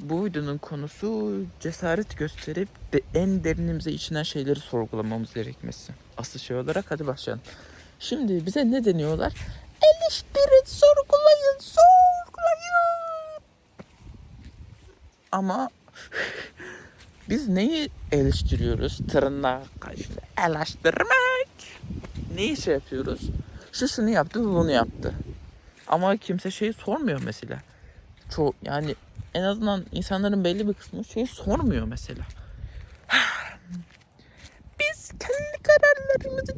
Bu videonun konusu cesaret gösterip de en derinimize içinen şeyleri sorgulamamız gerekmesi. Asıl şey olarak hadi başlayalım. Şimdi bize ne deniyorlar? Eleştirin, sorgulayın, sorgulayın. Ama biz neyi eleştiriyoruz? Tırnak eleştirmek. Neyi şey yapıyoruz? Şu şunu yaptı, bu bunu yaptı. Ama kimse şeyi sormuyor mesela. Çoğu yani en azından insanların belli bir kısmı şeyi sormuyor mesela. Biz kendi kararlarımızı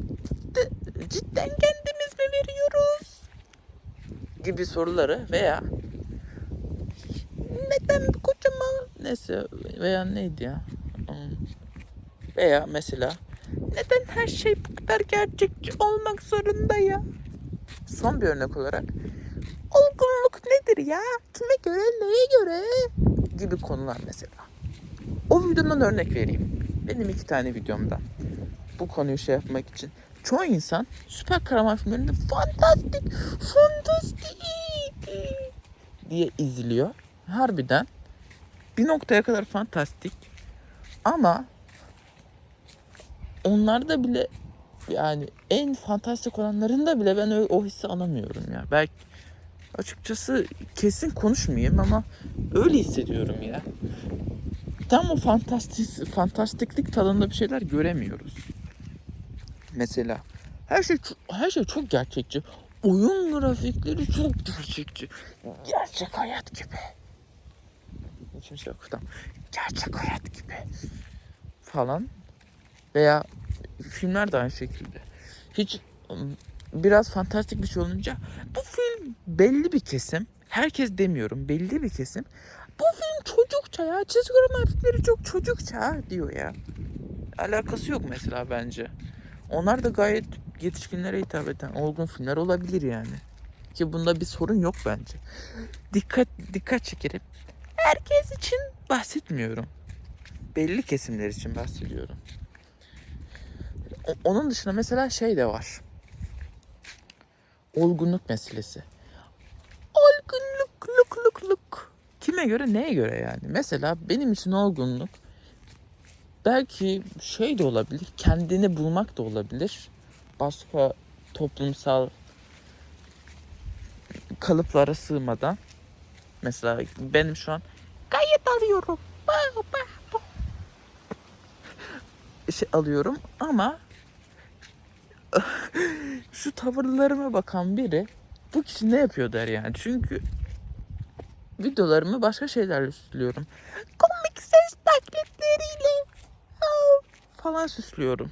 cidden kendimiz mi veriyoruz? Gibi soruları veya neden bu kocaman neyse veya neydi ya Hmm. veya mesela neden her şey bu kadar gerçekçi olmak zorunda ya? Son bir örnek olarak nedir ya? Kime göre, neye göre? Gibi konular mesela. O videodan örnek vereyim. Benim iki tane videomdan. Bu konuyu şey yapmak için. Çoğu insan süper kahraman filmlerini fantastik, fantastik diye izliyor. Harbiden bir noktaya kadar fantastik. Ama onlarda bile yani en fantastik olanlarında bile ben o hissi alamıyorum ya. Belki açıkçası kesin konuşmayayım ama öyle hissediyorum ya. Tam o fantastik fantastiklik tadında bir şeyler göremiyoruz. Mesela her şey her şey çok gerçekçi. Oyun grafikleri çok gerçekçi. Gerçek hayat gibi. Hiçbir şey yok tamam. Gerçek hayat gibi. Falan. Veya filmler de aynı şekilde. Hiç ım, biraz fantastik bir şey olunca bu film belli bir kesim, herkes demiyorum belli bir kesim. Bu film çocukça ya, çizgi roman filmleri çok çocukça diyor ya. Alakası yok mesela bence. Onlar da gayet yetişkinlere hitap eden olgun filmler olabilir yani. Ki bunda bir sorun yok bence. Dikkat dikkat çekerim. Herkes için bahsetmiyorum. Belli kesimler için bahsediyorum. O- onun dışında mesela şey de var. Olgunluk meselesi. Kime göre, neye göre yani? Mesela benim için olgunluk belki şey de olabilir, kendini bulmak da olabilir. Başka toplumsal kalıplara sığmadan. Mesela benim şu an gayet alıyorum. Bah, bah, bah. Şey alıyorum ama şu tavırlarıma bakan biri bu kişi ne yapıyor der yani. Çünkü videolarımı başka şeylerle süslüyorum. Komik ses taklitleriyle falan süslüyorum.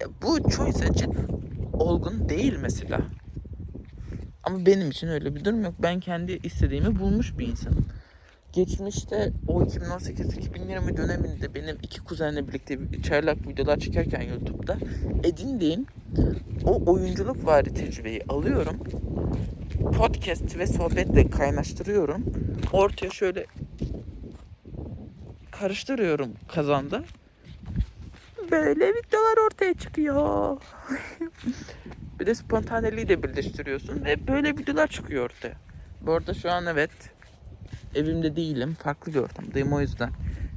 Ya Bu çoğu insan için olgun değil mesela. Ama benim için öyle bir durum yok. Ben kendi istediğimi bulmuş bir insanım. Geçmişte o 2018-2020 döneminde benim iki kuzenle birlikte çaylak videolar çekerken YouTube'da edindiğim o oyunculuk vari tecrübeyi alıyorum. Podcast ve sohbetle kaynaştırıyorum. Ortaya şöyle karıştırıyorum kazanda. Böyle videolar ortaya çıkıyor. bir de spontaneliği de birleştiriyorsun ve böyle videolar çıkıyor ortaya. Bu arada şu an evet evimde değilim. Farklı bir ortamdayım o yüzden.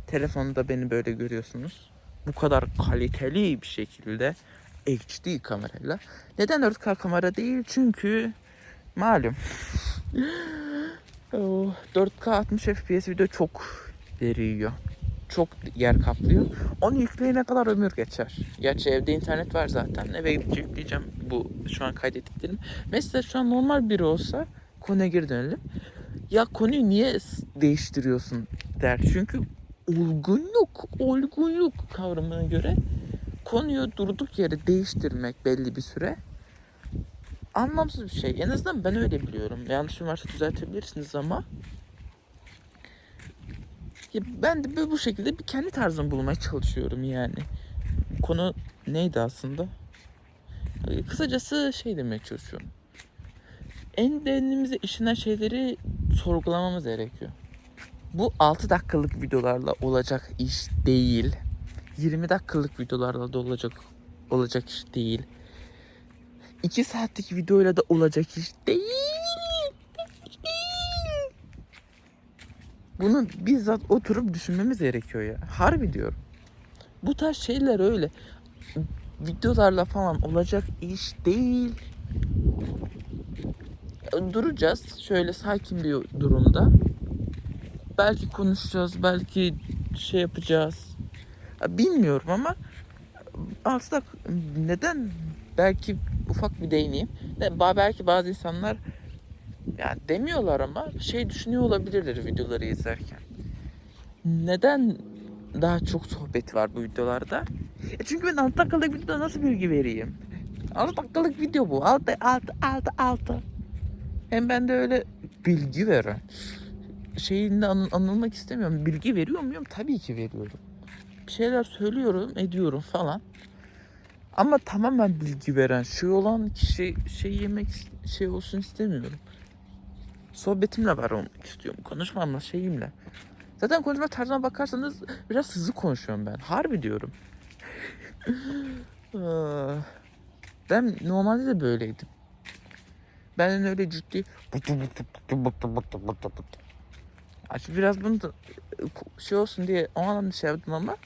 Telefonda beni böyle görüyorsunuz. Bu kadar kaliteli bir şekilde HD kamerayla. Neden 4K kamera değil? Çünkü malum. Oh, 4K 60 FPS video çok deri yiyor. Çok yer kaplıyor. Onu yükleyene kadar ömür geçer. Gerçi evde internet var zaten. Eve gidince yükleyeceğim bu şu an kaydettiklerim. Mesela şu an normal biri olsa konuya geri dönelim. Ya konuyu niye değiştiriyorsun der. Çünkü olgunluk, olgunluk kavramına göre konuyu durduk yere değiştirmek belli bir süre anlamsız bir şey. En azından ben öyle biliyorum. Yanlışım varsa düzeltebilirsiniz ama ya ben de böyle bu şekilde bir kendi tarzımı bulmaya çalışıyorum yani. Konu neydi aslında? Kısacası şey demeye çalışıyorum. En derinimize işinen şeyleri sorgulamamız gerekiyor. Bu 6 dakikalık videolarla olacak iş değil. 20 dakikalık videolarla da olacak olacak iş değil. 2 saatlik videoyla da olacak iş değil. Bunu bizzat oturup düşünmemiz gerekiyor ya. Harbi diyorum. Bu tarz şeyler öyle videolarla falan olacak iş değil. Duracağız şöyle sakin bir durumda. Belki konuşacağız, belki şey yapacağız. Ya Bilmiyorum ama aslında neden belki ufak bir değineyim. Belki bazı insanlar ya demiyorlar ama şey düşünüyor olabilirler videoları izlerken. Neden daha çok sohbet var bu videolarda? E çünkü ben 6 dakikalık videoda nasıl bilgi vereyim? 6 dakikalık video bu. 6 6 6 6. Hem ben de öyle bilgi veren şeyinde anı- anılmak istemiyorum. Bilgi veriyor muyum? Tabii ki veriyorum. Bir şeyler söylüyorum, ediyorum falan. Ama tamamen bilgi veren şey olan kişi şey yemek şey olsun istemiyorum. Sohbetimle var olmak istiyorum. Konuşmamla şeyimle. Zaten konuşma tarzına bakarsanız biraz hızlı konuşuyorum ben. Harbi diyorum. Ben normalde de böyleydim. Ben öyle ciddi Açık biraz bunu da şey olsun diye o anlamda şey yaptım ama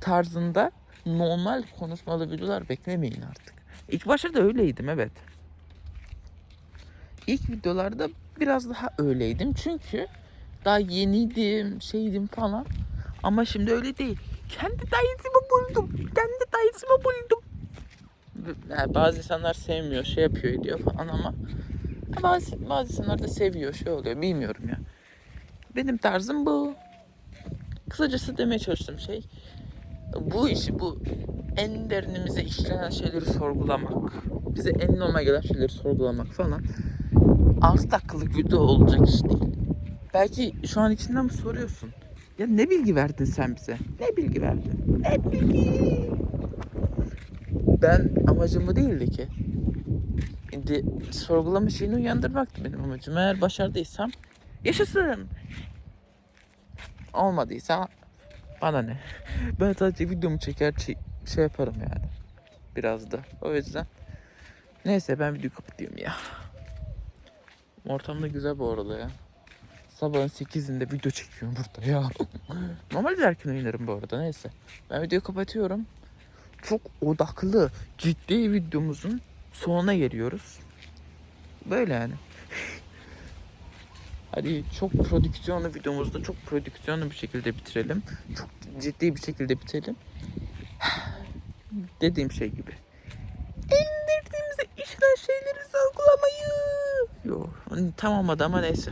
tarzında normal konuşmalı videolar beklemeyin artık. İlk başta da öyleydim evet. İlk videolarda biraz daha öyleydim çünkü daha yeniydim, şeydim falan. Ama şimdi öyle değil. Kendi dayısımı buldum. Kendi dayısımı buldum. Yani bazı insanlar sevmiyor, şey yapıyor ediyor falan ama bazı, bazı insanlar da seviyor, şey oluyor. Bilmiyorum ya. Benim tarzım bu. Kısacası demeye çalıştığım şey bu işi, bu en derinimize işlenen şeyleri sorgulamak, bize en normal gelen şeyleri sorgulamak falan 6 dakikalık video olacak iş değil. Belki şu an içinden mi soruyorsun? Ya ne bilgi verdin sen bize? Ne bilgi verdin? Ne bilgi? Ben amacım bu değildi ki. Şimdi sorgulama şeyini uyandırmaktı benim amacım. Eğer başardıysam yaşasın. Olmadıysa bana ne? Ben sadece videomu çeker şey, yaparım yani. Biraz da. O yüzden. Neyse ben videoyu kapatıyorum ya. Ortam da güzel bu arada ya. Sabahın 8'inde video çekiyorum burada ya. Normalde erken oynarım bu arada neyse. Ben videoyu kapatıyorum. Çok odaklı, ciddi videomuzun sonuna geliyoruz. Böyle yani. Hadi çok prodüksiyonlu videomuzda çok prodüksiyonlu bir şekilde bitirelim. Çok ciddi bir şekilde bitirelim. Dediğim şey gibi. İndirdiğimizde işlenen şeyleri sorgulamayı. Yok tamam ama neyse.